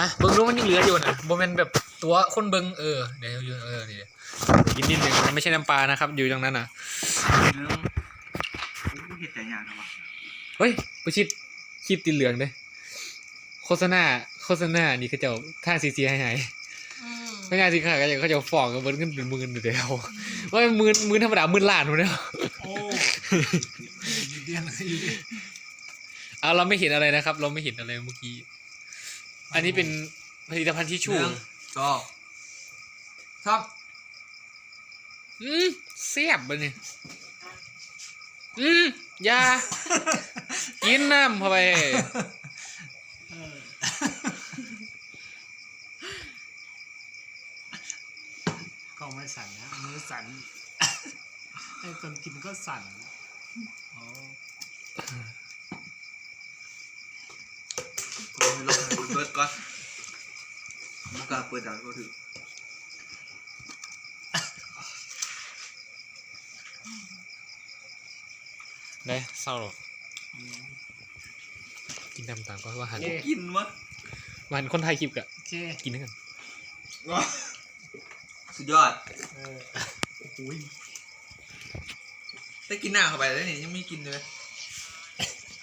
ฮะเบิ้งรู้มันยังเหลืออยู่นะโมเมนแบบตัวคนเบิ้งเออเดี๋ยวอยู่เออเดี๋ยวกินนิดหนึ่งมันไม่ใช่น้ำปลานะครับ อยู่ตรงนั้นนะเรื่องโอ้เห็ดแต่อย่างนะวะเฮ้ยประชิดคลิปติดเหลืองเด้โฆษณาโฆษณานี่เขาเจะท่าซีซีให้หายอืมไม่ง่ายสิค่ะเขาจะเขาจะฟอกกันเบิ้งขึ้นเป็นหมื่นเดียวว่าหมื่นหมื่นธรรมดาหมื่นล้านหมดแล้วโอ้ยเดียนอยู่ดิเอาเราไม่เห็นอะไรนะครับ เราไม่เห็นอะไรเมื่อกี้ อันนี้เป็นผลิตภัณฑ์ที่ชูหนึ่งสองสามอืมเสียบไปเนี่ยอืมอยา กินน้ำเข้าไปเออก็ไม่สั่นนะมือสั่นไอ้คนกินก็สั่นอ๋อผมลงให้คุณเบิร์ดก่อน มันก็เปิดจากก็ถือได้เศร้าหรอกกินตามตามก็ว่าหันกินวะวันคนไทยคลิปกะโอเคกินด้วยกันสุดยอดเออโอ้โหได้กินหน้าเข้าไปแล้วนี่ยังไม่กินเลยเ